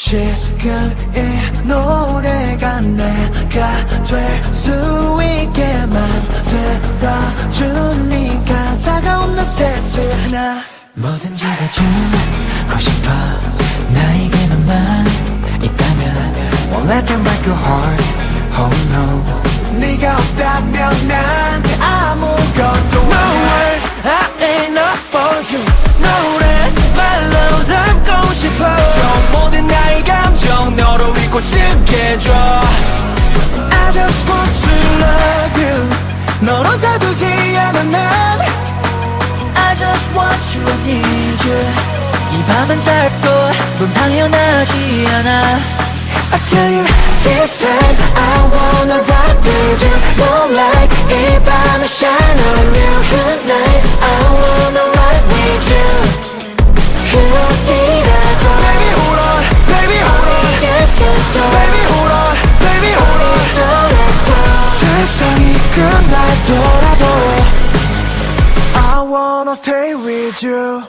지금 이 노래가 내가 될 수 있게 만들어주니까 다가온 나 셋째 하나. 뭐든지 다 주고 싶어. 나에게만 있다면 Won't let them break your heart 널 혼자 두지 않아 난 I just want you, I need you 이 밤은 짧고 넌 당연하지 않아 I tell you this time I wanna rock with you I wanna stay with you